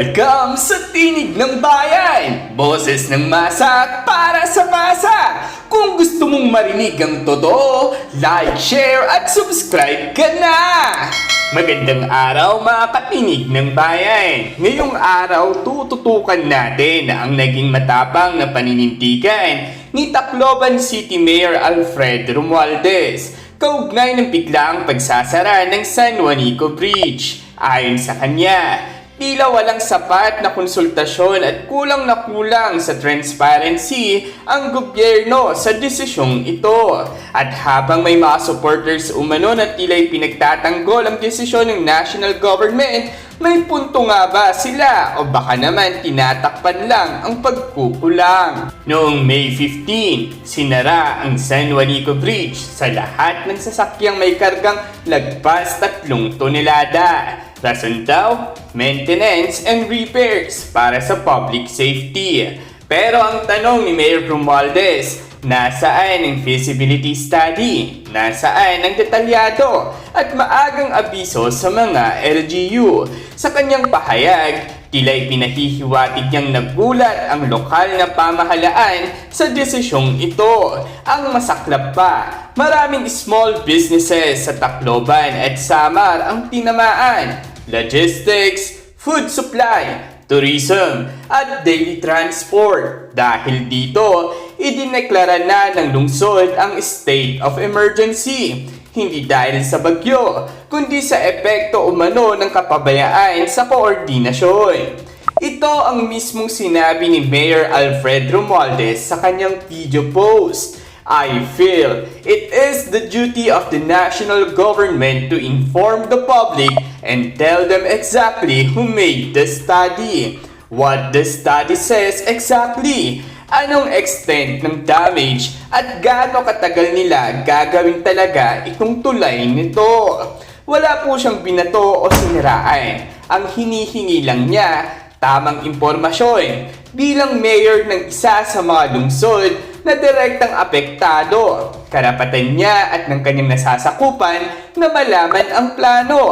Welcome sa Tinig ng Bayan! Boses ng masa para sa masa! Kung gusto mong marinig ang totoo, like, share at subscribe ka na! Magandang araw mga katinig ng bayan! Ngayong araw tututukan natin ang naging matapang na paninindigan ni Tacloban City Mayor Alfred Romualdez kaugnay ng biglaang pagsasara ng San Juanico Bridge. Ayon sa kanya, tila walang sapat na konsultasyon at kulang na kulang sa transparency ang gobyerno sa desisyong ito. At habang may mga supporters umano na tila'y pinagtatanggol ang desisyon ng national government, may punto nga ba sila o baka naman tinatakpan lang ang pagkukulang? Noong May 15, sinara ang San Juanico Bridge sa lahat ng sasakyang may kargang lagpas tatlong tonelada. Rason daw, maintenance and repairs para sa public safety. Pero ang tanong ni Mayor Romualdez, nasaan ang feasibility study? Nasaan ang detalyado at maagang abiso sa mga LGU? Sa kanyang pahayag, Tila'y pinahihiwatig niyang nagulat ang lokal na pamahalaan sa desisyong ito. Ang masaklap pa, maraming small businesses sa Tacloban at Samar ang tinamaan. Logistics, food supply, tourism, at daily transport. Dahil dito, idineklara na ng lungsod ang state of emergency. Hindi dahil sa bagyo, kundi sa epekto umano ng kapabayaan sa koordinasyon. Ito ang mismong sinabi ni Mayor Alfred Romualdez sa kanyang video post. I feel it is the duty of the national government to inform the public and tell them exactly who made the study. What the study says exactly. Anong extent ng damage at gaano katagal nila gagawin talaga itong tulay nito. Wala po siyang binato o siniraan. Ang hinihingi lang niya, tamang impormasyon bilang mayor ng isa sa mga lungsod na direktang apektado. Karapatan niya at ng kanyang nasasakupan na malaman ang plano.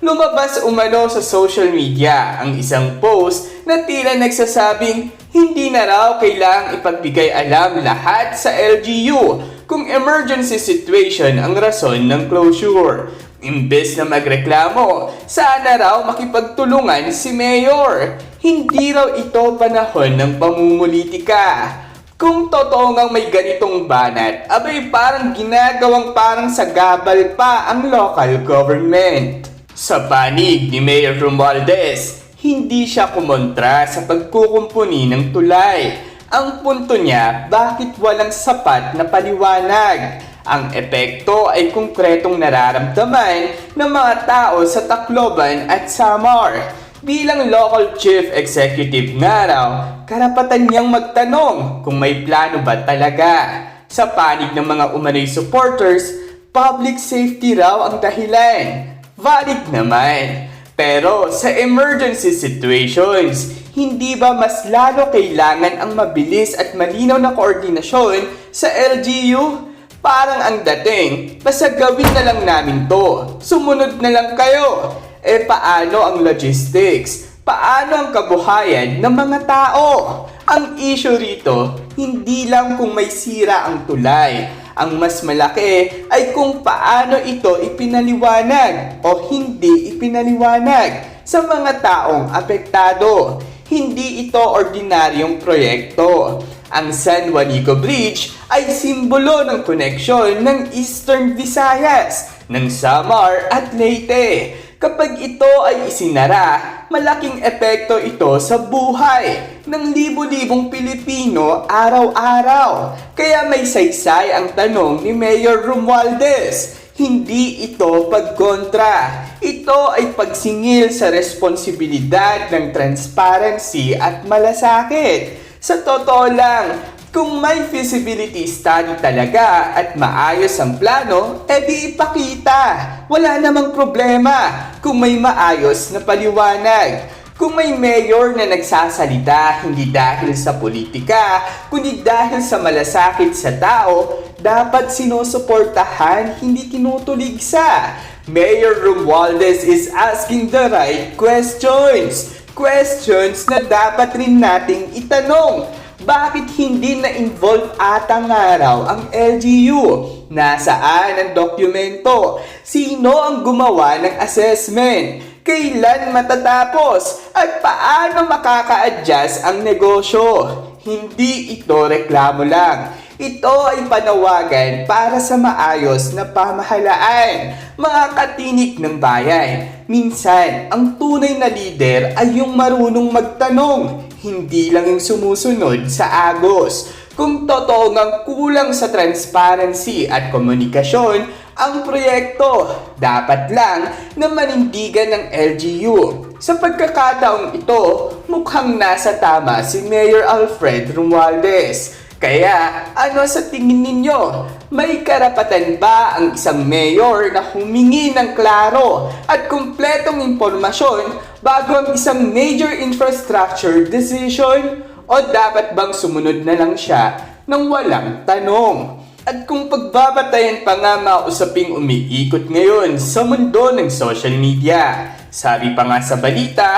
Lumabas umano sa social media ang isang post na tila nagsasabing hindi na raw kailangang ipagbigay alam lahat sa LGU kung emergency situation ang rason ng closure. Imbes na magreklamo, sana raw makipagtulungan si Mayor. Hindi raw ito panahon ng pamumulitika. Kung totoo ngang may ganitong banat, abay parang ginagawang parang sa gabal pa ang local government. Sa panig ni Mayor Romualdez, hindi siya kumontra sa pagkukumpuni ng tulay. Ang punto niya, bakit walang sapat na paliwanag? Ang epekto ay konkretong nararamdaman ng mga tao sa Tacloban at Samar. Bilang local chief executive nga raw, karapatan niyang magtanong kung may plano ba talaga. Sa panig ng mga umano'y supporters, public safety raw ang dahilan. Valid naman. Pero sa emergency situations, hindi ba mas lalo kailangan ang mabilis at malinaw na koordinasyon sa LGU? Parang ang dating, basta gawin na lang namin to. Sumunod na lang kayo. Eh paano ang logistics? Paano ang kabuhayan ng mga tao? Ang issue rito, hindi lang kung may sira ang tulay. Ang mas malaki ay kung paano ito ipinaliwanag o hindi ipinaliwanag sa mga taong apektado. Hindi ito ordinaryong proyekto. Ang San Juanico Bridge ay simbolo ng koneksyon ng Eastern Visayas, ng Samar at Leyte. Kapag ito ay isinara, malaking epekto ito sa buhay ng libo-libong Pilipino araw-araw. Kaya may saysay ang tanong ni Mayor Romualdez. Hindi ito pagkontra. Ito ay pagsingil sa responsibilidad ng transparency at malasakit. Sa totoo lang, kung may feasibility study talaga at maayos ang plano, edi ipakita. Wala namang problema kung may maayos na paliwanag. Kung may mayor na nagsasalita hindi dahil sa politika, kundi dahil sa malasakit sa tao, dapat sinusuportahan, hindi tinutuligsa. Mayor Romualdez is asking the right questions. Questions na dapat rin nating itanong. Bakit hindi na-involve atang araw ang LGU? Nasaan ang dokumento? Sino ang gumawa ng assessment? Kailan matatapos? At paano makaka-adjust ang negosyo? Hindi ito reklamo lang. Ito ay panawagan para sa maayos na pamahalaan, mga katinik ng bayan. Minsan, ang tunay na lider ay yung marunong magtanong, hindi lang yung sumusunod sa agos. Kung totoo ngang kulang sa transparency at komunikasyon ang proyekto, dapat lang na manindigan ng LGU. Sa pagkakataong ito, mukhang nasa tama si Mayor Alfred Romualdez. Kaya, ano sa tingin ninyo? May karapatan ba ang isang mayor na humingi ng klaro at kumpletong impormasyon bago ang isang major infrastructure decision? O dapat bang sumunod na lang siya nang walang tanong? At kung pagbabatayan pa nga mga usaping umiikot ngayon sa mundo ng social media, sabi pa nga sa balita,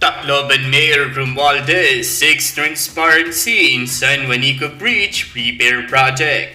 Tacloban Mayor Romualdez seeks transparency in San Juanico Bridge Repair Project.